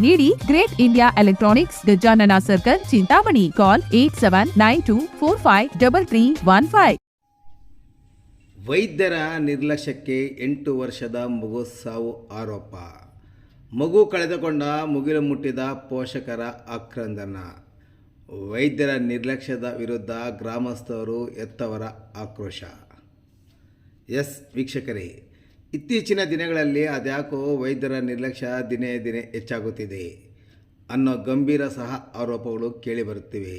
ನೀಡಿ great India electronics Gajanana circle, Chintamani. Call eight seven nine two four five double three one five ವೈದ್ಯರ ನಿರ್ಲಕ್ಷ್ಯಕ್ಕೆ ಎಂಟು ವರ್ಷದ ಮಗು ಸಾವು ಆರೋಪ. ಮಗು ಕಳೆದುಕೊಂಡ, ಮುಗಿಲು ಮುಟ್ಟಿದ ಪೋಷಕರ ಆಕ್ರಂದನ. ವೈದ್ಯರ ನಿರ್ಲಕ್ಷ್ಯದ ವಿರುದ್ಧ ಗ್ರಾಮಸ್ಥರು ಎತ್ತವರ ಆಕ್ರೋಶ. ಎಸ್ ವೀಕ್ಷಕರೇ ಇತ್ತೀಚಿನ ದಿನಗಳಲ್ಲಿ ಅದ್ಯಾಕೋ ವೈದ್ಯರ ನಿರ್ಲಕ್ಷ್ಯ ದಿನೇ ದಿನೇ ಹೆಚ್ಚಾಗುತ್ತಿದೆ ಅನ್ನೋ ಗಂಭೀರ ಸಹ ಆರೋಪಗಳು ಕೇಳಿಬರುತ್ತಿವೆ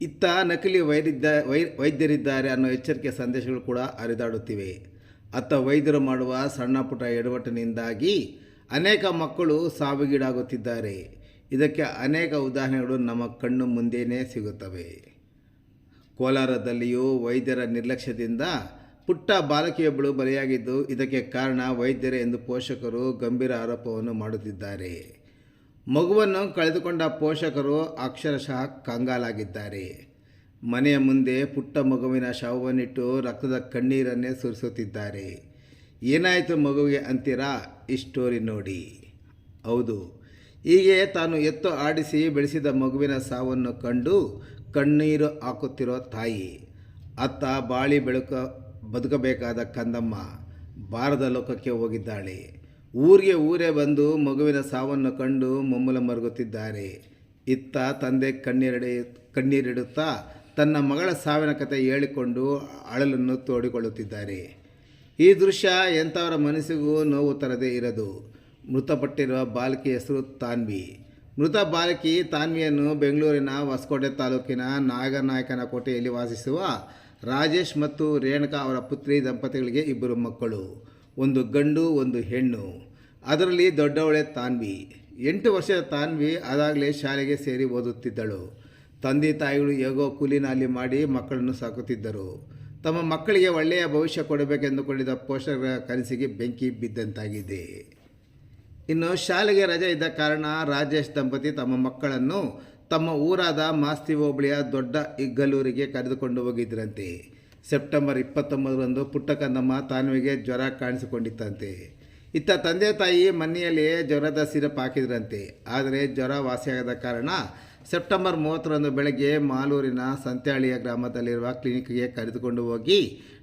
ಇತ್ತ ನಕಲಿ ವೈದ್ಯ ವೈದ್ಯರಿದ್ದಾರೆ ಅನ್ನೋ ಎಚ್ಚರಿಕೆ ಸಂದೇಶಗಳು ಕೂಡ ಹರಿದಾಡುತ್ತಿವೆ. ಅತ್ತ ವೈದ್ಯರು ಮಾಡುವ ಸಣ್ಣ ಪುಟ್ಟ ಎಡವಟ್ಟಿನಿಂದಾಗಿ ಅನೇಕ ಮಕ್ಕಳು ಸಾವಿಗೀಡಾಗುತ್ತಿದ್ದಾರೆ. ಇದಕ್ಕೆ ಅನೇಕ ಉದಾಹರಣೆಗಳು ನಮ್ಮ ಕಣ್ಣು ಮುಂದೆಯೇ ಸಿಗುತ್ತವೆ. ಕೋಲಾರದಲ್ಲಿಯೂ ವೈದ್ಯರ ನಿರ್ಲಕ್ಷ್ಯದಿಂದ ಪುಟ್ಟ ಬಾಲಕಿಯೊಬ್ಬಳು ಬಲಿಯಾಗಿದ್ದು ಇದಕ್ಕೆ ಕಾರಣ ವೈದ್ಯರೇ ಎಂದು ಪೋಷಕರು ಗಂಭೀರ ಆರೋಪವನ್ನು ಮಾಡುತ್ತಿದ್ದಾರೆ. ಮಗುವನ್ನು ಕಳೆದುಕೊಂಡ ಪೋಷಕರು ಅಕ್ಷರಶಃ ಕಂಗಾಲಾಗಿದ್ದಾರೆ. ಮನೆಯ ಮುಂದೆ ಪುಟ್ಟ ಮಗುವಿನ ಶವವನ್ನಿಟ್ಟು ರಕ್ತದ ಕಣ್ಣೀರನ್ನೇ ಸುರಿಸುತ್ತಿದ್ದಾರೆ. ಏನಾಯಿತು ಮಗುವಿಗೆ ಅಂತೀರಾ? ಈ ಸ್ಟೋರಿ ನೋಡಿ. ಹೌದು, ಹೀಗೆ ತಾನು ಎತ್ತು ಆಡಿಸಿ ಬೆಳೆಸಿದ ಮಗುವಿನ ಸಾವನ್ನು ಕಂಡು ಕಣ್ಣೀರು ಹಾಕುತ್ತಿರೋ ತಾಯಿ. ಅತ್ತ ಬಾಳಿ ಬೆಳಕ ಬದುಕಬೇಕಾದ ಕಂದಮ್ಮ ಬಾರದ ಲೋಕಕ್ಕೆ ಹೋಗಿದ್ದಾಳೆ. ಊರಿಗೆ ಊರೇ ಬಂದು ಮಗುವಿನ ಸಾವನ್ನು ಕಂಡು ಮೊಮ್ಮಲ ಮರುಗುತ್ತಿದ್ದಾರೆ. ಇತ್ತ ತಂದೆ ಕಣ್ಣೀರಡಿ, ಕಣ್ಣೀರಿಡುತ್ತಾ ತನ್ನ ಮಗಳ ಸಾವಿನ ಕತೆ ಹೇಳಿಕೊಂಡು ಅಳಲನ್ನು ತೋಡಿಕೊಳ್ಳುತ್ತಿದ್ದಾರೆ. ಈ ದೃಶ್ಯ ಎಂಥವರ ಮನಸ್ಸಿಗೂ ನೋವು ತರದೇ ಇರದು. ಮೃತಪಟ್ಟಿರುವ ಬಾಲಕಿ ಹೆಸರು ತಾನ್ವಿ. ಮೃತ ಬಾಲಕಿ ತಾನ್ವಿಯನ್ನು ಬೆಂಗಳೂರಿನ ಹೊಸಕೋಟೆ ತಾಲೂಕಿನ ನಾಗನಾಯಕನ ಕೋಟೆಯಲ್ಲಿ ವಾಸಿಸುವ ರಾಜೇಶ್ ಮತ್ತು ರೇಣುಕಾ ಅವರ ಪುತ್ರಿ ದಂಪತಿಗಳಿಗೆ ಇಬ್ಬರು ಮಕ್ಕಳು, ಒಂದು ಗಂಡು, ಒಂದು ಹೆಣ್ಣು. ಅದರಲ್ಲಿ ದೊಡ್ಡವಳೆ ತಾನ್ವಿ. ಎಂಟು ವರ್ಷದ ತಾನ್ವಿ ಅದಾಗಲೇ ಶಾಲೆಗೆ ಸೇರಿ ಓದುತ್ತಿದ್ದಳು. ತಂದೆ ತಾಯಿಗಳು ಹೇಗೋ ಕೂಲಿನಲ್ಲಿ ಮಾಡಿ ಮಕ್ಕಳನ್ನು ಸಾಕುತ್ತಿದ್ದರು. ತಮ್ಮ ಮಕ್ಕಳಿಗೆ ಒಳ್ಳೆಯ ಭವಿಷ್ಯ ಕೊಡಬೇಕೆಂದುಕೊಂಡಿದ್ದ ಪೋಷಕರ ಕನಸಿಗೆ ಬೆಂಕಿ ಬಿದ್ದಂತಾಗಿದೆ. ಇನ್ನು ಶಾಲೆಗೆ ರಜೆ ಇದ್ದ ಕಾರಣ ರಾಜೇಶ್ ದಂಪತಿ ತಮ್ಮ ಮಕ್ಕಳನ್ನು ತಮ್ಮ ಊರಾದ ಮಾಸ್ತಿ ಹೋಬಳಿಯ ದೊಡ್ಡ ಇಗ್ಗಲೂರಿಗೆ ಕರೆದುಕೊಂಡು ಹೋಗಿದ್ರಂತೆ ಸೆಪ್ಟೆಂಬರ್ ಇಪ್ಪತ್ತೊಂಬತ್ತರಂದು ಪುಟ್ಟಕಂದಮ್ಮ ತಾನುವಿಗೆ ಜ್ವರ ಕಾಣಿಸಿಕೊಂಡಿತ್ತಂತೆ. ಇತ್ತ ತಂದೆ ತಾಯಿ ಮನೆಯಲ್ಲಿಯೇ ಜ್ವರದ ಸಿರಪ್ ಹಾಕಿದ್ರಂತೆ. ಆದರೆ ಜ್ವರ ವಾಸಿಯಾಗದ ಕಾರಣ ಸೆಪ್ಟೆಂಬರ್ ಮೂವತ್ತರಂದು ಬೆಳಗ್ಗೆ ಮಾಲೂರಿನ ಸಂತ್ಯಾಳಿಯ ಗ್ರಾಮದಲ್ಲಿರುವ ಕ್ಲಿನಿಕ್ಗೆ ಕರೆದುಕೊಂಡು ಹೋಗಿ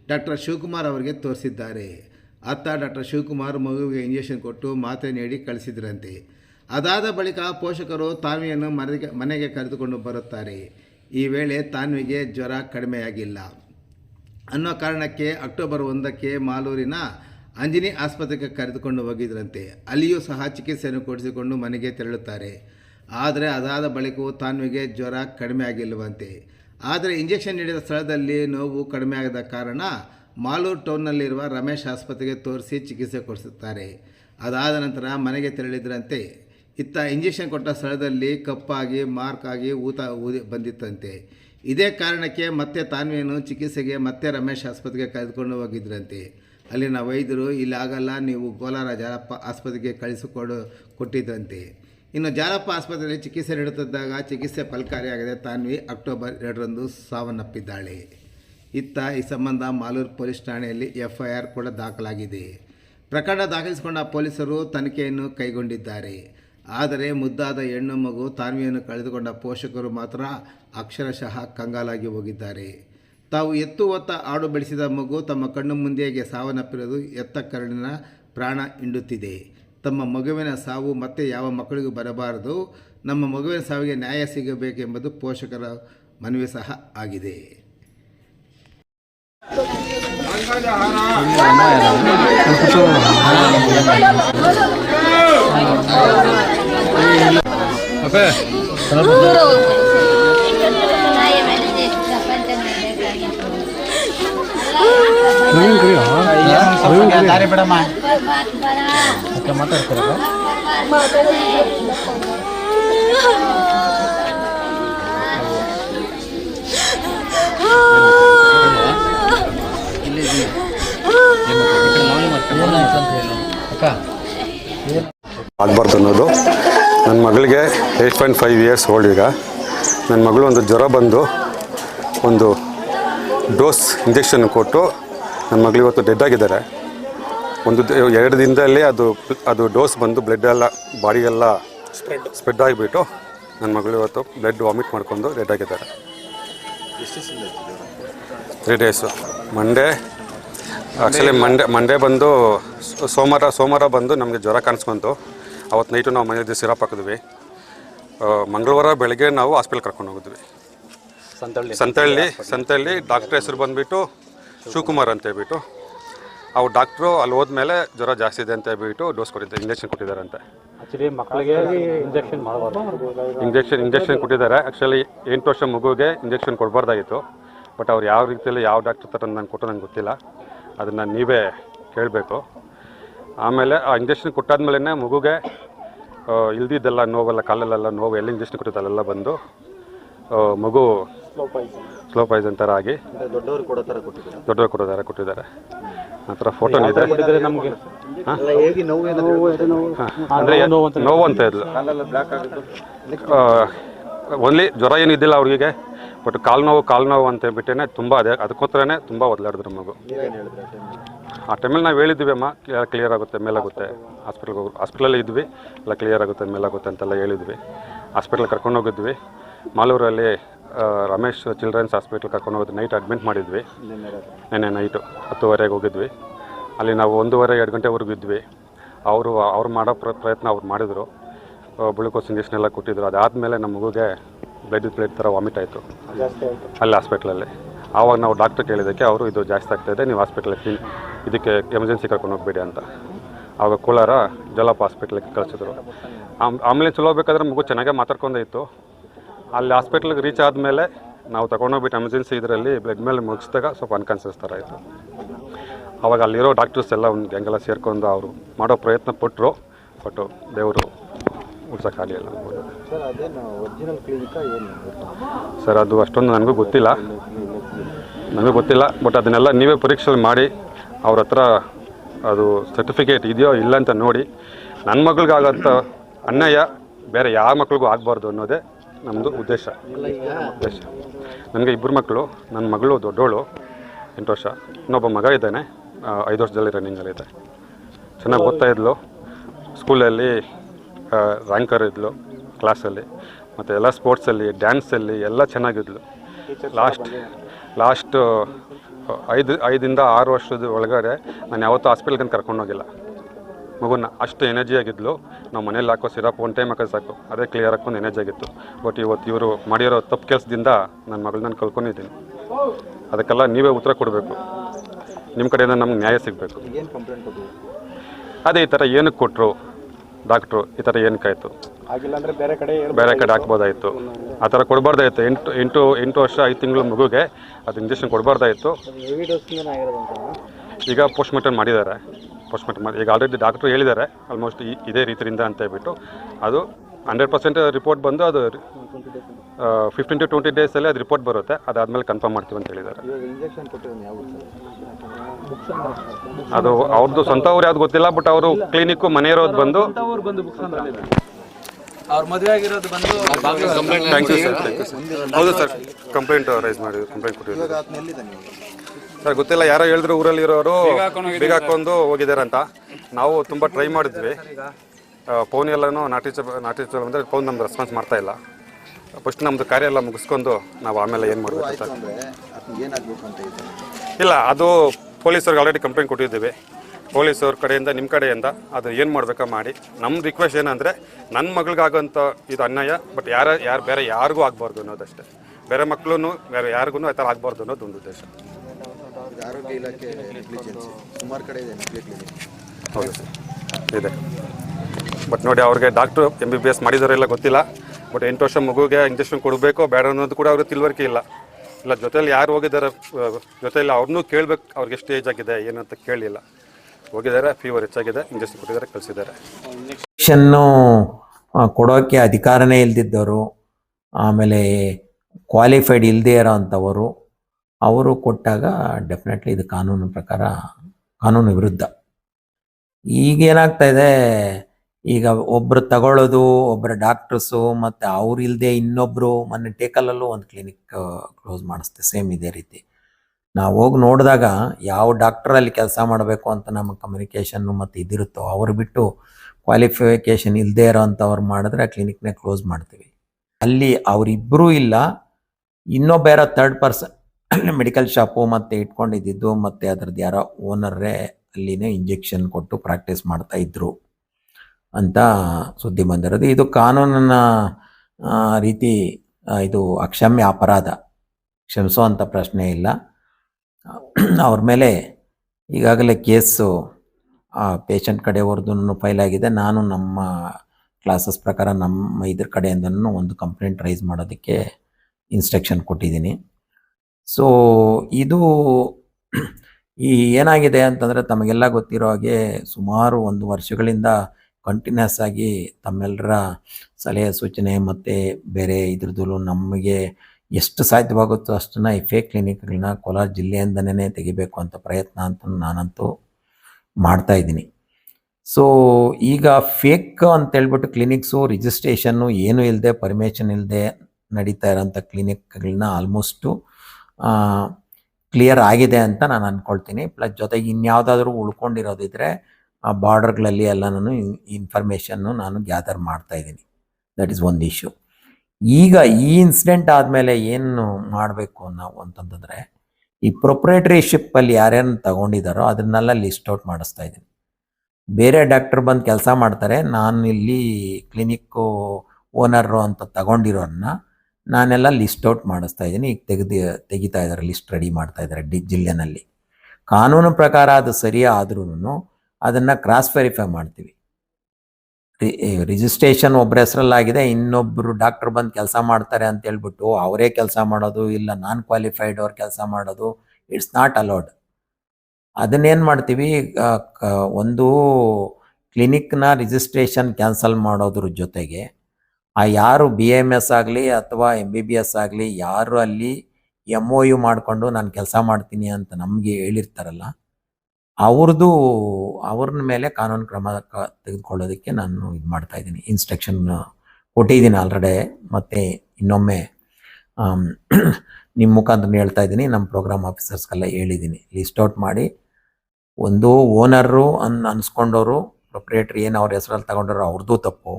ಡಾಕ್ಟರ್ ಶಿವಕುಮಾರ್ ಅವರಿಗೆ ತೋರಿಸಿದ್ದಾರೆ. ಅತ್ತ ಡಾಕ್ಟರ್ ಶಿವಕುಮಾರ್ ಮಗುವಿಗೆ ಇಂಜೆಕ್ಷನ್ ಕೊಟ್ಟು ಮಾತ್ರೆ ನೀಡಿ ಕಳಿಸಿದ್ರಂತೆ. ಅದಾದ ಬಳಿಕ ಪೋಷಕರು ತಾನ್ವಿಯನ್ನು ಮನೆಗೆ ಮನೆಗೆ ಕರೆದುಕೊಂಡು ಬರುತ್ತಾರೆ. ಈ ವೇಳೆ ತಾನ್ವಿಗೆ ಜ್ವರ ಕಡಿಮೆಯಾಗಿಲ್ಲ. ಅನ್ನೋ ಕಾರಣಕ್ಕೆ ಅಕ್ಟೋಬರ್ ಒಂದಕ್ಕೆ ಮಾಲೂರಿನ ಅಂಜನಿ ಆಸ್ಪತ್ರೆಗೆ ಕರೆದುಕೊಂಡು ಹೋಗಿದ್ರಂತೆ. ಅಲ್ಲಿಯೂ ಸಹ ಚಿಕಿತ್ಸೆಯನ್ನು ಕೊಡಿಸಿಕೊಂಡು ಮನೆಗೆ ತೆರಳುತ್ತಾರೆ. ಆದರೆ ಅದಾದ ಬಳಿಕವೂ ತಾನ್ವಿಗೆ ಜ್ವರ ಕಡಿಮೆ ಆಗಿಲ್ಲವಂತೆ ಆದರೆ ಇಂಜೆಕ್ಷನ್ ನೀಡಿದ ಸ್ಥಳದಲ್ಲಿ ನೋವು ಕಡಿಮೆ ಆಗದ ಕಾರಣ ಮಾಲೂರು ಟೌನ್ನಲ್ಲಿರುವ ರಮೇಶ್ ಆಸ್ಪತ್ರೆಗೆ ತೋರಿಸಿ ಚಿಕಿತ್ಸೆ ಕೊಡಿಸುತ್ತಾರೆ. ಅದಾದ ನಂತರ ಮನೆಗೆ ತೆರಳಿದ್ರಂತೆ. ಇತ್ತ ಇಂಜೆಕ್ಷನ್ ಕೊಟ್ಟ ಸ್ಥಳದಲ್ಲಿ ಕಪ್ಪಾಗಿ, ಮಾರ್ಕ್ ಆಗಿ ಊತ ಊದಿ ಬಂದಿತ್ತಂತೆ. ಇದೇ ಕಾರಣಕ್ಕೆ ಮತ್ತೆ ತಾನ್ವೇನು ಚಿಕಿತ್ಸೆಗೆ ಮತ್ತೆ ರಮೇಶ್ ಆಸ್ಪತ್ರೆಗೆ ಕರೆದುಕೊಂಡು ಹೋಗಿದ್ರಂತೆ. ಅಲ್ಲಿನ ವೈದ್ಯರು, ಇಲ್ಲಿ ಆಗಲ್ಲ, ನೀವು ಕೋಲಾರ ಜಾಲಪ್ಪ ಆಸ್ಪತ್ರೆಗೆ ಕಳಿಸಿಕೊಡು, ಕೊಟ್ಟಿದ್ರಂತೆ. ಇನ್ನು ಜಾಲಪ್ಪ ಆಸ್ಪತ್ರೆಯಲ್ಲಿ ಚಿಕಿತ್ಸೆ ನೀಡುತ್ತಿದ್ದಾಗ ಚಿಕಿತ್ಸೆ ಫಲಕಾರಿಯಾಗಿದೆ ತಾನ್ವಿ ಅಕ್ಟೋಬರ್ ಎರಡರಂದು ಸಾವನ್ನಪ್ಪಿದ್ದಾಳೆ. ಇತ್ತ ಈ ಸಂಬಂಧ ಮಾಲೂರು ಪೊಲೀಸ್ ಠಾಣೆಯಲ್ಲಿ ಎಫ್ಐಆರ್ ಕೂಡ ದಾಖಲಾಗಿದೆ. ಪ್ರಕರಣ ದಾಖಲಿಸಿಕೊಂಡ ಪೊಲೀಸರು ತನಿಖೆಯನ್ನು ಕೈಗೊಂಡಿದ್ದಾರೆ. ಆದರೆ ಮುದ್ದಾದ ಹೆಣ್ಣು ಮಗು ತಾನ್ವಿಯನ್ನು ಕಳೆದುಕೊಂಡ ಪೋಷಕರು ಮಾತ್ರ ಅಕ್ಷರಶಃ ಕಂಗಾಲಾಗಿ ಹೋಗಿದ್ದಾರೆ. ತಾವು ಎತ್ತು ಹೊತ್ತ ಆಡು ಬೆಳೆಸಿದ ಮಗು ತಮ್ಮ ಕಣ್ಣು ಮುಂದೆಗೆ ಸಾವನ್ನಪ್ಪಿರೋದು ಎತ್ತ ಕರುಣಿನ ಪ್ರಾಣ ಹಿಂಡುತ್ತಿದೆ. ತಮ್ಮ ಮಗುವಿನ ಸಾವು ಮತ್ತೆ ಯಾವ ಮಕ್ಕಳಿಗೂ ಬರಬಾರದು. ನಮ್ಮ ಮಗುವಿನ ಸಾವಿಗೆ ನ್ಯಾಯ ಸಿಗಬೇಕೆಂಬುದು ಪೋಷಕರ ಮನವಿ ಸಹ ಆಗಿದೆ. ನವೀನ್ ಕರಿಯ ದಾರಿ ಬಿಡಮ್ಮ ಆಗಬಾರ್ದು ಅನ್ನೋದು ನನ್ನ ಮಗಳಿಗೆ eight point five years old ಈಗ. ನನ್ನ ಮಗಳು ಒಂದು ಜ್ವರ ಬಂದು ಒಂದು ಡೋಸ್ ಇಂಜೆಕ್ಷನ್ ಕೊಟ್ಟು ನನ್ನ ಮಗಳು ಇವತ್ತು ಡೆಡ್ ಆಗಿದ್ದಾರೆ. ಒಂದು ಎರಡು ದಿನದಲ್ಲಿ ಅದು ಅದು ಡೋಸ್ ಬಂದು ಬ್ಲಡ್ ಎಲ್ಲ ಬಾಡಿಗೆಲ್ಲ ಸ್ಪ್ರೆಡ್ ಸ್ಪ್ರೆಡ್ ಆಗಿಬಿಟ್ಟು ನನ್ನ ಮಗಳು ಇವತ್ತು ಬ್ಲಡ್ ವಾಮಿಟ್ ಮಾಡ್ಕೊಂಡು ಡೆಡ್ ಆಗಿದ್ದಾರೆ. Three days Monday actually Monday Monday ಬಂದು ಸೋಮವಾರ ಸೋಮವಾರ ಬಂದು ನಮಗೆ ಜ್ವರ ಕಾಣಿಸ್ಕೊಂತು. ಅವತ್ತು ನೈಟು ನಾವು ಮನೆಯಲ್ಲಿ ಸಿರಪ್ ಹಾಕಿದ್ವಿ. ಮಂಗಳವಾರ ಬೆಳಗ್ಗೆ ನಾವು ಹಾಸ್ಪಿಟಲ್ ಕರ್ಕೊಂಡು ಹೋಗಿದ್ವಿ. ಸಂತಳ್ಳಿ. ಸಂತಳ್ಳಿ ಸಂತಳ್ಳಿ ಡಾಕ್ಟ್ರ್ ಹೆಸರು ಬಂದುಬಿಟ್ಟು ಶಿವಕುಮಾರ್ ಅಂತ ಹೇಳ್ಬಿಟ್ಟು. ಅವ್ರು ಡಾಕ್ಟ್ರು ಅಲ್ಲಿ ಹೋದ್ಮೇಲೆ ಜ್ವರ ಜಾಸ್ತಿ ಇದೆ ಅಂತ ಹೇಳ್ಬಿಟ್ಟು ಡೋಸ್ ಕೊಟ್ಟಿದ್ದಾರೆ ಇಂಜೆಕ್ಷನ್ ಕೊಟ್ಟಿದ್ದಾರಂತೆ. ಮಕ್ಕಳಿಗೆ ಇಂಜೆಕ್ಷನ್ ಮಾಡಬಾರ್ದು. ಇಂಜೆಕ್ಷನ್ ಇಂಜೆಕ್ಷನ್ ಕೊಟ್ಟಿದ್ದಾರೆ. ಆ್ಯಕ್ಚುಲಿ ಎಂಟು ವರ್ಷ ಮಗುಗೆ ಇಂಜೆಕ್ಷನ್ ಕೊಡಬಾರ್ದಾಗಿತ್ತು. ಬಟ್ ಅವ್ರು ಯಾವ ರೀತಿಯಲ್ಲಿ ಯಾವ ಡಾಕ್ಟ್ರ್ ಥರ ನಂಗೆ ಕೊಟ್ಟು ನಂಗೆ ಗೊತ್ತಿಲ್ಲ. ಅದನ್ನು ನೀವೇ ಕೇಳಬೇಕು. ಆಮೇಲೆ ಆ ಇಂಜೆಕ್ಷನ್ ಕೊಟ್ಟಾದ್ಮೇಲೆ ಮಗುಗೆ ಇಲ್ದಿದ್ದೆಲ್ಲ ನೋವೆಲ್ಲ ಕಾಲಲ್ಲೆಲ್ಲ ನೋವು ಎಲ್ಲಿ ಇಂಜೆಕ್ಷನ್ ಕೊಟ್ಟಿದ್ದು ಅಲ್ಲೆಲ್ಲ ಬಂದು ಮಗು ಸ್ಲೋ ಪಾಯ್ಸನ್ ಥರ ಆಗಿ ದೊಡ್ಡವರು ಕೊಡೋ ಥರ ಕೊಟ್ಟಿದ್ದಾರೆ? ಆ ಥರ ಫೋಟೋ ಇದೆ ಕೊಟ್ಟಿದ್ರೆ ನಮಗೆ ಅಂದರೆ ನೋವು ಅಂತ ಇದ್ಲು. ಓನ್ಲಿ ಜ್ವರ ಏನಿದ್ದಿಲ್ಲ ಅವ್ರಿಗೆ ಬಟ್ ಕಾಲು ನೋವು ಕಾಲು ನೋವು ಅಂತ ಹೇಳ್ಬಿಟ್ಟೇನೆ ತುಂಬ ಅದೇ ಅದಕ್ಕೋಸ್ಕರನೇ ತುಂಬ ಒದ್ಲಾಡಿದ್ರು ಮಗು. ಆ ಟೈಮಲ್ಲಿ ನಾವು ಹೇಳಿದ್ವಿ ಅಮ್ಮ ಕ್ಲಿಯರ್ ಆಗುತ್ತೆ ಮೇಲಾಗುತ್ತೆ ಹಾಸ್ಪಿಟ್ಲ್ಗೆ ಹೋಗಿ ಹಾಸ್ಪಿಟಲಲ್ಲಿ ಇದ್ವಿ ಎಲ್ಲ ಕ್ಲಿಯರ್ ಆಗುತ್ತೆ ಮೇಲಾಗುತ್ತೆ ಅಂತೆಲ್ಲ ಹೇಳಿದ್ವಿ. ಹಾಸ್ಪಿಟ್ಲ್ ಕರ್ಕೊಂಡು ಹೋಗಿದ್ವಿ. ಮಾಲೂರಲ್ಲಿ ರಮೇಶ್ ಚಿಲ್ಡ್ರನ್ಸ್ ಹಾಸ್ಪಿಟ್ಲ್ ಕರ್ಕೊಂಡು ಹೋಗಿದ್ವಿ ನೈಟ್ ಅಡ್ಮಿಟ್ ಮಾಡಿದ್ವಿ. ನೆನ್ನೆ ನೈಟು ಹತ್ತುವರೆಗೆ ಹೋಗಿದ್ವಿ. ಅಲ್ಲಿ ನಾವು ಒಂದೂವರೆ ಎರಡು ಗಂಟೆವರೆಗೂ ಇದ್ವಿ. ಅವರು ಅವ್ರು ಮಾಡೋ ಪ್ರ ಪ್ರಯತ್ನ ಅವ್ರು ಮಾಡಿದರು. ಬುಳುಕೋಸ್ ಇಂಜೆಕ್ಷನ್ ಎಲ್ಲ ಕೊಟ್ಟಿದ್ರು. ಅದಾದಮೇಲೆ ನಮ್ಮ ಮಗುಗೆ ಬ್ಲಡ್ ಪ್ಲೇಟ್ ಥರ ವಾಮಿಟ್ ಆಯಿತು. ಅಲ್ಲಿ ಹಾಸ್ಪಿಟ್ಲಲ್ಲಿ ಆವಾಗ ನಾವು ಡಾಕ್ಟ್ರ್ ಕೇಳಿದ್ದಕ್ಕೆ ಅವರು ಇದು ಜಾಸ್ತಿ ಆಗ್ತಾಯಿದೆ ನೀವು ಹಾಸ್ಪಿಟ್ಲಿಗೆ ಇದಕ್ಕೆ ಎಮರ್ಜೆನ್ಸಿ ಕರ್ಕೊಂಡು ಹೋಗಬೇಡಿ ಅಂತ. ಆವಾಗ ಕೋಲಾರ ಜಲಪ ಹಾಸ್ಪಿಟ್ಲಿಗೆ ಕಳಿಸಿದ್ರು. ಚಲೋ ಬೇಕಾದ್ರೆ ಮಗು ಚೆನ್ನಾಗೇ ಮಾತಾಡ್ಕೊಂಡೇ ಇತ್ತು. ಅಲ್ಲಿ ಹಾಸ್ಪಿಟ್ಲಿಗೆ ರೀಚ್ ಆದಮೇಲೆ ನಾವು ತಗೊಂಡೋಗ್ಬಿಟ್ಟು ಎಮರ್ಜೆನ್ಸಿ ಇದರಲ್ಲಿ ಬ್ಲಡ್ ಮೇಲೆ ಮುಗಿಸಿದಾಗ ಸ್ವಲ್ಪ ಅನ್ಕಾನ್ಸಿಯಸ್ ಥರ ಆಯಿತು ಆವಾಗ ಅಲ್ಲಿರೋ ಡಾಕ್ಟರ್ಸ್ ಎಲ್ಲ ಒಂದು ಹೆಂಗೆಲ್ಲ ಸೇರ್ಕೊಂಡು ಅವರು ಮಾಡೋ ಪ್ರಯತ್ನ ಪಟ್ಟರು ಬಟ್ ದೇವರು ಉಳ್ಸೋಕ್ಕಾಗಲಿಲ್ಲ ಸರ್ ಅದು ಅಷ್ಟೊಂದು ನನಗೂ ಗೊತ್ತಿಲ್ಲ. ನನಗೂ ಗೊತ್ತಿಲ್ಲ ಬಟ್ ಅದನ್ನೆಲ್ಲ ನೀವೇ ಪರೀಕ್ಷೆ ಮಾಡಿ ಅವ್ರ ಹತ್ರ ಅದು ಸರ್ಟಿಫಿಕೇಟ್ ಇದೆಯೋ ಇಲ್ಲ ಅಂತ ನೋಡಿ. ನನ್ನ ಮಗಳಿಗಾಗಂಥ ಅನ್ಯಾಯ ಬೇರೆ ಯಾವ ಮಕ್ಳಿಗೂ ಆಗಬಾರ್ದು ಅನ್ನೋದೇ ನಮ್ಮದು ಉದ್ದೇಶ. ಉದ್ದೇಶ. ನನಗೆ ಇಬ್ಬರು ಮಕ್ಕಳು ನನ್ನ ಮಗಳು ದೊಡ್ಡೋಳು, ಎಂಟು ವರ್ಷ. ಇನ್ನೊಬ್ಬ ಮಗ ಇದ್ದಾನೆ ಐದು ವರ್ಷದಲ್ಲಿ ರನ್ನಿಂಗಲ್ಲಿದೆ ಚೆನ್ನಾಗಿ ಓದ್ತಾ ಇದ್ಲು. ಸ್ಕೂಲಲ್ಲಿ ರ್ಯಾಂಕರ್ ಇದ್ಲು ಕ್ಲಾಸಲ್ಲಿ ಮತ್ತು ಎಲ್ಲ ಸ್ಪೋರ್ಟ್ಸಲ್ಲಿ ಡ್ಯಾನ್ಸಲ್ಲಿ ಎಲ್ಲ ಚೆನ್ನಾಗಿದ್ಲು. ಲಾಸ್ಟ್ ಲಾಸ್ಟ್ ಐದು ಐದಿಂದ ಆರು ವರ್ಷದ ಒಳಗಡೆ ನಾನು ಯಾವತ್ತೂ ಹಾಸ್ಪಿಟ್ಲ್ಗೆ ಕರ್ಕೊಂಡು ಹೋಗಿಲ್ಲ. ಮಗುನ ಅಷ್ಟು ಎನರ್ಜಿ ಆಗಿದ್ಲು. ನಾವು ಮನೇಲಿ ಹಾಕೋ ಸಿರಪ್ ಒನ್ ಟೈಮ್ ಹಾಕೋ ಸಾಕು. ಅದೇ ಕ್ಲಿಯರ್ ಹಾಕೊಂಡು ಎನರ್ಜಿ ಆಗಿತ್ತು. ಬಟ್ ಇವತ್ತು ಇವರು ಮಾಡಿರೋ ತಪ್ಪು ಕೆಲಸದಿಂದ ನನ್ನ ಮಗಳು ನಾನು ಕಳ್ಕೊಂಡಿದ್ದೀನಿ. ಅದಕ್ಕೆಲ್ಲ ನೀವೇ ಉತ್ತರ ಕೊಡಬೇಕು. ನಿಮ್ಮ ಕಡೆಯಿಂದ ನಮ್ಗೆ ನ್ಯಾಯ ಸಿಗಬೇಕು. ಅದೇ ಈ ಥರ ಏನಕ್ಕೆ ಕೊಟ್ಟರು ಡಾಕ್ಟ್ರು ಈ ಥರ ಏನಕ್ಕಾಯ್ತು ಬೇರೆ ಕಡೆ ಬೇರೆ ಕಡೆ ಹಾಕ್ಬೋದಾಯಿತು. ಆ ಥರ ಕೊಡಬಾರ್ದಾಯಿತ್ತು ಎಂಟು ಎಂಟು ಎಂಟು ವರ್ಷ ಐದು ತಿಂಗಳು ಮಗುಗೆ ಅದು ಇಂಜೆಕ್ಷನ್ ಕೊಡಬಾರ್ದಾಯಿತ್ತು ಹೆವಿ ಡೋಸ್ನಿಂದ ಆಗಿರೋದು ಅಂತ ಈಗ ಪೋಸ್ಟ್ ಮಾರ್ಟಮ್ ಮಾಡಿದ್ದಾರೆ. ಪೋಸ್ಟ್ ಮಾರ್ಟಮ್ ಮಾಡಿ ಈಗ ಆಲ್ರೆಡಿ ಡಾಕ್ಟ್ರು ಹೇಳಿದ್ದಾರೆ. ಆಲ್ಮೋಸ್ಟ್ ಇದೇ ರೀತಿಯಿಂದ ಅಂತ ಹೇಳ್ಬಿಟ್ಟು. ಅದು ಹಂಡ್ರೆಡ್ ಪರ್ಸೆಂಟ್ ರಿಪೋರ್ಟ್ ಬಂದು ಅದು ಫಿಫ್ಟೀನ್ ಟು ಟ್ವೆಂಟಿ ಡೇಸಲ್ಲಿ ಅದು ರಿಪೋರ್ಟ್ ಬರುತ್ತೆ. ಅದಾದಮೇಲೆ ಕನ್ಫರ್ಮ್ ಮಾಡ್ತೀವಿ ಅಂತ ಹೇಳಿದ್ದಾರೆ. ಅದು ಅವ್ರದ್ದು ಸ್ವಂತ ಅವ್ರು ಯಾವ್ದು ಗೊತ್ತಿಲ್ಲ ಬಟ್ ಅವರು ಕ್ಲಿನಿಕ್ಕು ಮನೆ ಇರೋದು ಬಂದು ಅವ್ರ ಮದುವೆ ಆಗಿರೋದು ಬಂದು thank you sir thank you sir. ಹೌದು ಸರ್. ಕಂಪ್ಲೇಂಟ್ ರೈಸ್ ಮಾಡಿ ಕಂಪ್ಲೇಂಟ್ ಕೊಟ್ಟಿದ್ದೀವಿ ಸರ್ ಗೊತ್ತಿಲ್ಲ. ಯಾರೋ ಹೇಳಿದ್ರು ಊರಲ್ಲಿ ಇರೋರು ಬೇಗ ಹಾಕೊಂಡು ಹೋಗಿದ್ದಾರೆ ಅಂತ ನಾವು ತುಂಬ ಟ್ರೈ ಮಾಡಿದ್ವಿ. ಫೋನ್ ಎಲ್ಲನೂ ನಾಟಿ ಚ ನಾಟಿ ಚ ಅಂದರೆ ಫೋನ್ ನಮ್ದು ರೆಸ್ಪಾನ್ಸ್ ಮಾಡ್ತಾ ಇಲ್ಲ. ಫಸ್ಟ್ ನಮ್ಮದು ಕಾರ್ಯ ಎಲ್ಲ ಮುಗಿಸ್ಕೊಂಡು ನಾವು ಆಮೇಲೆ ಏನು ಮಾಡಬೇಕು ಸರ್ ಇಲ್ಲ ಅದು ಪೊಲೀಸರಿಗೆ ಆಲ್ರೆಡಿ ಕಂಪ್ಲೇಂಟ್ ಕೊಟ್ಟಿದ್ದೀವಿ. ಪೊಲೀಸವ್ರ ಕಡೆಯಿಂದ ನಿಮ್ಮ ಕಡೆಯಿಂದ ಅದು ಏನು ಮಾಡಬೇಕಾ ಮಾಡಿ. ನಮ್ಮ ರಿಕ್ವೆಸ್ಟ್ ಏನಂದರೆ ನನ್ನ ಮಗಳಿಗಾಗೋಂಥ ಇದು ಅನ್ಯಾಯ ಬಟ್ ಯಾರ ಯಾರು ಬೇರೆ ಯಾರಿಗೂ ಆಗಬಾರ್ದು ಅನ್ನೋದಷ್ಟೇ. ಬೇರೆ ಮಕ್ಕಳು ಬೇರೆ ಯಾರಿಗೂ ಆ ಥರ ಆಗಬಾರ್ದು ಅನ್ನೋದು ಒಂದು ಉದ್ದೇಶ. ಆರೋಗ್ಯ ಇಲಾಖೆ ಸುಮಾರು ಕಡೆ ಇದೆ ನೆಗ್ಲಿಜೆನ್ಸಿ ಹೌದು ಸರ್. ಇದೆ. ಬಟ್ ನೋಡಿ ಅವ್ರಿಗೆ doctor M B B S ಮಾಡಿದಾರೆಲ್ಲ ಗೊತ್ತಿಲ್ಲ. ಬಟ್ ಎಂಟು ವರ್ಷ ಮಗುಗೆ ಇಂಜೆಕ್ಷನ್ ಕೊಡಬೇಕು ಬೇಡ ಅನ್ನೋದು ಕೂಡ ಅವ್ರಿಗೆ ತಿಳುವಳಿಕೆ ಇಲ್ಲ. ಇಲ್ಲ ಜೊತೆಯಲ್ಲಿ ಯಾರು ಹೋಗಿದ್ದಾರೆ ಜೊತೆಯಲ್ಲಿ ಅವ್ರನ್ನೂ ಕೇಳಬೇಕು ಅವ್ರಿಗೆ ಎಷ್ಟು ಏಜ್ ಆಗಿದೆ ಏನಂತ ಕೇಳಲಿಲ್ಲ ಹೋಗಿದ್ದಾರೆ ಫೀವರ್ ಹೆಚ್ಚಾಗಿದೆ ಇಂಜೆಕ್ಷನ್ ಕೊಟ್ಟಿದ್ದಾರೆ, ಕಳಿಸಿದ್ದಾರೆ. ಇಂಜೆಕ್ಷನ್ನು ಕೊಡೋಕೆ ಅಧಿಕಾರನೇ ಇಲ್ದಿದ್ದವರು, ಆಮೇಲೆ ಕ್ವಾಲಿಫೈಡ್ ಇಲ್ಲದೇ ಇರೋ ಅಂಥವರು ಅವರು ಕೊಟ್ಟಾಗ ಡೆಫಿನೆಟ್ಲಿ ಇದು ಕಾನೂನು ಪ್ರಕಾರ, ಕಾನೂನು ವಿರುದ್ಧ. ಈಗೇನಾಗ್ತಾ ಇದೆ, ಈಗ ಒಬ್ಬರು ತಗೊಳ್ಳೋದು ಒಬ್ಬರ ಡಾಕ್ಟರ್ಸು ಮತ್ತು ಅವ್ರು ಇಲ್ಲದೆ ಇನ್ನೊಬ್ಬರು ಮೊನ್ನೆ ಟೇಕಲಲ್ಲೂ ಒಂದು ಕ್ಲಿನಿಕ್ ಕ್ಲೋಸ್ ಮಾಡಿಸ್ತೆ ಸೇಮ್ ಇದೇ ರೀತಿ. ನಾವು ಹೋಗಿ ನೋಡಿದಾಗ ಯಾವ ಡಾಕ್ಟ್ರಲ್ಲಿ ಕೆಲಸ ಮಾಡಬೇಕು ಅಂತ ನಮ್ಮ ಕಮ್ಯುನಿಕೇಷನ್ನು ಮತ್ತು ಇದಿರುತ್ತೋ ಅವ್ರು ಬಿಟ್ಟು ಕ್ವಾಲಿಫಿಕೇಷನ್ ಇಲ್ಲದೇ ಇರೋ ಅಂಥವ್ರು ಮಾಡಿದ್ರೆ ಕ್ಲಿನಿಕ್ನೇ ಕ್ಲೋಸ್ ಮಾಡ್ತೀವಿ. ಅಲ್ಲಿ ಅವರಿಬ್ಬರೂ ಇಲ್ಲ, ಇನ್ನೊಬ್ಬ ಯಾರೋ ಥರ್ಡ್ ಪರ್ಸನ್ ಮೆಡಿಕಲ್ ಶಾಪು ಮತ್ತು ಇಟ್ಕೊಂಡಿದ್ದಿದ್ದು ಮತ್ತು ಅದ್ರದ್ದು ಯಾರೋ ಓನರೇ ಅಲ್ಲಿನೇ ಇಂಜೆಕ್ಷನ್ ಕೊಟ್ಟು ಪ್ರಾಕ್ಟೀಸ್ ಮಾಡ್ತಾ ಇದ್ದರು ಅಂತ ಸುದ್ದಿ ಬಂದಿರೋದು. ಇದು ಕಾನೂನಿನ ರೀತಿ ಇದು ಅಕ್ಷಮ್ಯ ಅಪರಾಧ. ಕ್ಷಮಿಸೋ ಅಂತ ಪ್ರಶ್ನೆ ಇಲ್ಲ. ಅವ್ರ ಮೇಲೆ ಈಗಾಗಲೇ ಕೇಸು, ಆ ಪೇಷಂಟ್ ಕಡೆಯವ್ರದ್ದು ಫೈಲ್ ಆಗಿದೆ. ನಾನು ನಮ್ಮ ಕ್ಲಾಸಸ್ ಪ್ರಕಾರ ನಮ್ಮ ಇದ್ರ ಕಡೆಯಿಂದನೂ ಒಂದು ಕಂಪ್ಲೇಂಟ್ ರೈಸ್ ಮಾಡೋದಕ್ಕೆ ಇನ್ಸ್ಟ್ರಕ್ಷನ್ ಕೊಟ್ಟಿದ್ದೀನಿ. ಸೊ ಇದು ಈ ಏನಾಗಿದೆ ಅಂತಂದರೆ ತಮಗೆಲ್ಲ ಗೊತ್ತಿರೋ ಹಾಗೆ ಸುಮಾರು ಒಂದು ವರ್ಷಗಳಿಂದ ಕಂಟಿನ್ಯೂಸ್ ಆಗಿ ತಮ್ಮೆಲ್ಲರ ಸಲಹೆ ಸೂಚನೆ ಮತ್ತು ಬೇರೆ ಇದ್ರದ್ದು ನಮಗೆ ಎಷ್ಟು ಸಾಧ್ಯವಾಗುತ್ತೋ ಅಷ್ಟನ್ನು ಈ ಫೇಕ್ ಕ್ಲಿನಿಕ್ಗಳನ್ನ ಕೋಲಾರ ಜಿಲ್ಲೆಯಿಂದನೇ ತೆಗಿಬೇಕು ಅಂತ ಪ್ರಯತ್ನ ಅಂತ ನಾನಂತೂ ಮಾಡ್ತಾ ಇದ್ದೀನಿ. ಸೊ ಈಗ ಫೇಕ್ ಅಂತೇಳ್ಬಿಟ್ಟು ಕ್ಲಿನಿಕ್ಸು ರಿಜಿಸ್ಟ್ರೇಷನ್ನು ಏನೂ ಇಲ್ಲದೆ ಪರ್ಮಿಷನ್ ಇಲ್ಲದೆ ನಡೀತಾ ಇರೋಂಥ ಕ್ಲಿನಿಕ್ಗಳನ್ನ ಆಲ್ಮೋಸ್ಟು ಕ್ಲಿಯರ್ ಆಗಿದೆ ಅಂತ ನಾನು ಅಂದ್ಕೊಳ್ತೀನಿ ಪ್ಲಸ್ ಜೊತೆಗೆ ಇನ್ಯಾವುದಾದ್ರೂ ಉಳ್ಕೊಂಡಿರೋದಿದ್ರೆ, ಆ ಬಾರ್ಡರ್ಗಳಲ್ಲಿ ಎಲ್ಲ ನಾನು ಇನ್ಫಾರ್ಮೇಷನ್ನು ನಾನು ಗ್ಯಾದರ್ ಮಾಡ್ತಾ ಇದ್ದೀನಿ. ದಟ್ ಈಸ್ ಒಂದು ಇಶ್ಯೂ ಈಗ ಈ ಇನ್ಸಿಡೆಂಟ್ ಆದಮೇಲೆ ಏನು ಮಾಡಬೇಕು ನಾವು ಅಂತಂತಂದರೆ ಈ ಪ್ರೊಪ್ರೇಟ್ರಿಶಿಪ್ಪಲ್ಲಿ ಯಾರ್ಯಾರು ತಗೊಂಡಿದ್ದಾರೋ ಅದನ್ನೆಲ್ಲ ಲಿಸ್ಟ್ ಔಟ್ ಮಾಡಿಸ್ತಾ ಇದ್ದೀನಿ. ಬೇರೆ ಡಾಕ್ಟರ್ ಬಂದು ಕೆಲಸ ಮಾಡ್ತಾರೆ, ನಾನು ಇಲ್ಲಿ ಕ್ಲಿನಿಕ್ಕು ಓನರು ಅಂತ ತಗೊಂಡಿರೋನ್ನ ನಾನೆಲ್ಲ ಲಿಸ್ಟ್ ಔಟ್ ಮಾಡಿಸ್ತಾ ಇದ್ದೀನಿ. ಈಗ ತೆಗೆದು, ತೆಗಿತಾ ಇದ್ದಾರೆ ಲಿಸ್ಟ್ ರೆಡಿ ಮಾಡ್ತಾ ಇದ್ದಾರೆ ಡಿ, ಜಿಲ್ಲೆನಲ್ಲಿ. ಕಾನೂನು ಪ್ರಕಾರ ಅದು ಸರಿಯಾದ್ರೂ ಅದನ್ನು ಕ್ರಾಸ್ ವೆರಿಫೈ ಮಾಡ್ತೀವಿ. ರಿಜಿಸ್ಟ್ರೇಷನ್ ಒಬ್ಬರ ಹೆಸರಲ್ಲಾಗಿದೆ ಇನ್ನೊಬ್ಬರು ಡಾಕ್ಟರ್ ಬಂದು ಕೆಲಸ ಮಾಡ್ತಾರೆ ಅಂತ ಹೇಳ್ಬಿಟ್ಟು ಅವರೇ ಕೆಲಸ ಮಾಡೋದು, ಇಲ್ಲ ನಾನ್ ಕ್ವಾಲಿಫೈಡ್ ಅವ್ರು ಕೆಲಸ ಮಾಡೋದು ಇಟ್ಸ್ ನಾಟ್ ಅಲೌಡ್ ಅದನ್ನೇನು ಮಾಡ್ತೀವಿ ಒಂದು ಕ್ಲಿನಿಕ್ನ ರಿಜಿಸ್ಟ್ರೇಷನ್ ಕ್ಯಾನ್ಸಲ್ ಮಾಡೋದ್ರ ಜೊತೆಗೆ ಆ ಯಾರು ಬಿ ಎಂ ಎಸ್ ಆಗಲಿ ಅಥವಾ ಎಂ ಬಿ ಬಿ ಎಸ್ ಆಗಲಿ, ಯಾರು ಅಲ್ಲಿ ಎಂ ಒ ಯು ಮಾಡಿಕೊಂಡು ನಾನು ಕೆಲಸ ಮಾಡ್ತೀನಿ ಅಂತ ನಮಗೆ ಹೇಳಿರ್ತಾರಲ್ಲ ಅವ್ರದ್ದು, ಅವ್ರನ್ನ ಮೇಲೆ ಕಾನೂನು ಕ್ರಮ ತೆಗೆದುಕೊಳ್ಳೋದಕ್ಕೆ ನಾನು ಇದು ಮಾಡ್ತಾ ಇದ್ದೀನಿ. ಇನ್ಸ್ಟ್ರಕ್ಷನ್ ಕೊಟ್ಟಿದ್ದೀನಿ ಆಲ್ರೆಡಿ ಮತ್ತು ಇನ್ನೊಮ್ಮೆ ನಿಮ್ಮ ಮುಖಾಂತರ ಹೇಳ್ತಾ ಇದ್ದೀನಿ ನಮ್ಮ ಪ್ರೋಗ್ರಾಮ್ ಆಫೀಸರ್ಸ್ಗೆಲ್ಲ ಹೇಳಿದ್ದೀನಿ. ಲಿಸ್ಟ್ ಔಟ್ ಮಾಡಿ, ಒಂದು ಓನರು ಅನ್, ಅನ್ಸ್ಕೊಂಡವರು ಪ್ರೊಪ್ರೇಟ್ರಿ ಏನು ಅವ್ರ ಹೆಸರಲ್ಲಿ ತಗೊಂಡ್ರು ಅವ್ರದ್ದು ತಪ್ಪು.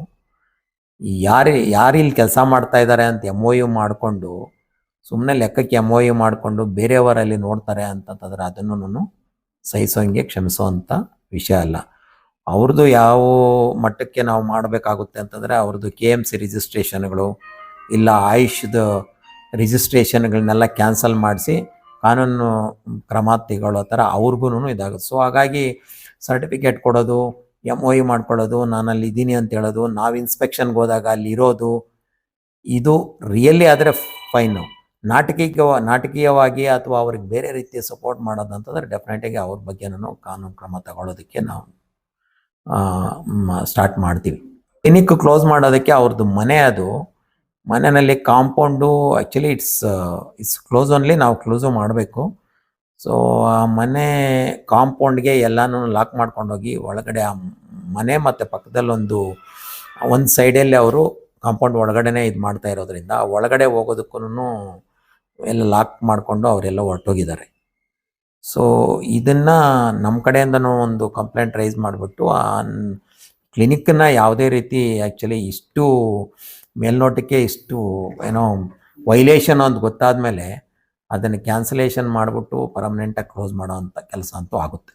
ಯಾರು ಯಾರು ಇಲ್ಲಿ ಕೆಲಸ ಮಾಡ್ತಾ ಇದ್ದಾರೆ ಅಂತ ಎಂ ಒ ಯು ಮಾಡಿಕೊಂಡು ಸುಮ್ಮನೆ ಲೆಕ್ಕಕ್ಕೆ ಎಂ ಒ ಯು ಮಾಡಿಕೊಂಡು ಬೇರೆಯವರಲ್ಲಿ ನೋಡ್ತಾರೆ ಅಂತಂತಂದ್ರೆ ಅದನ್ನು ಸಹಿಸೋಂಗೆ ಕ್ಷಮಿಸುವಂಥ ವಿಷಯ ಅಲ್ಲ. ಅವ್ರದ್ದು ಯಾವ ಮಟ್ಟಕ್ಕೆ ನಾವು ಮಾಡಬೇಕಾಗುತ್ತೆ ಅಂತಂದರೆ ಅವ್ರದ್ದು ಕೆ ಎಂ ಸಿ ರಿಜಿಸ್ಟ್ರೇಷನ್ಗಳು ಇಲ್ಲ ಆಯುಷ್ದ ರಿಜಿಸ್ಟ್ರೇಷನ್ಗಳನ್ನೆಲ್ಲ ಕ್ಯಾನ್ಸಲ್ ಮಾಡಿಸಿ ಕಾನೂನು ಕ್ರಮ ತೆಗೊಳ್ಳೋ ಥರ ಅವ್ರಿಗೂ ಇದಾಗುತ್ತೆ. ಸೊ ಹಾಗಾಗಿ ಸರ್ಟಿಫಿಕೇಟ್ ಕೊಡೋದು ಎಂ ಒ ಇ ಮಾಡ್ಕೊಳ್ಳೋದು ನಾನು ಅಲ್ಲಿ ಇದ್ದೀನಿ ಅಂತ ಹೇಳೋದು, ನಾವು ಇನ್ಸ್ಪೆಕ್ಷನ್ಗೆ ಹೋದಾಗ ಅಲ್ಲಿ ಇರೋದು, ಇದು ರಿಯಲಿ ಆದರೆ ಫೈನು ನಾಟಕೀಯ ನಾಟಕೀಯವಾಗಿ ಅಥವಾ ಅವ್ರಿಗೆ ಬೇರೆ ರೀತಿಯ ಸಪೋರ್ಟ್ ಮಾಡೋದಂತಂದ್ರೆ ಡೆಫಿನೆಟಾಗಿ ಅವ್ರ ಬಗ್ಗೆ ನಾನು ಕಾನೂನು ಕ್ರಮ ತಗೊಳ್ಳೋದಕ್ಕೆ ನಾವು ಸ್ಟಾರ್ಟ್ ಮಾಡ್ತೀವಿ. ಕ್ಲಿನಿಕ್ ಕ್ಲೋಸ್ ಮಾಡೋದಕ್ಕೆ ಅವ್ರದ್ದು ಮನೆ ಅದು. ಮನೆಯಲ್ಲಿ compound actually it's it's close only ನಾವು ಕ್ಲೋಸು ಮಾಡಬೇಕು. ಸೊ ಆ ಮನೆ ಕಾಂಪೌಂಡ್ಗೆ ಎಲ್ಲನೂ ಲಾಕ್ ಮಾಡ್ಕೊಂಡೋಗಿ ಒಳಗಡೆ ಆ ಮನೆ ಮತ್ತು ಪಕ್ಕದಲ್ಲೊಂದು, ಒಂದು ಸೈಡಲ್ಲಿ ಅವರು ಕಾಂಪೌಂಡ್ ಒಳಗಡೆನೇ ಇದು ಮಾಡ್ತಾ ಇರೋದ್ರಿಂದ ಒಳಗಡೆ ಹೋಗೋದಕ್ಕೂ ಎಲ್ಲ ಲಾಕ್ ಮಾಡಿಕೊಂಡು ಅವರೆಲ್ಲ ಹೊರಟೋಗಿದ್ದಾರೆ. ಸೊ ಇದನ್ನು ನಮ್ಮ ಕಡೆಯಿಂದನೂ ಒಂದು ಕಂಪ್ಲೇಂಟ್ ರೈಸ್ ಮಾಡಿಬಿಟ್ಟು, ಆ ಕ್ಲಿನಿಕ್ಕನ್ನ ಯಾವುದೇ ರೀತಿ ಆ್ಯಕ್ಚುಲಿ ಇಷ್ಟು ಮೇಲ್ನೋಟಕ್ಕೆ ಇಷ್ಟು ಏನೋ ವೈಲೇಷನ್ ಅಂತ ಗೊತ್ತಾದ ಮೇಲೆ ಅದನ್ನು ಕ್ಯಾನ್ಸಲೇಷನ್ ಮಾಡಿಬಿಟ್ಟು ಪರ್ಮನೆಂಟಾಗಿ ಕ್ಲೋಸ್ ಮಾಡೋ ಅಂಥ ಕೆಲಸ ಅಂತೂ ಆಗುತ್ತೆ.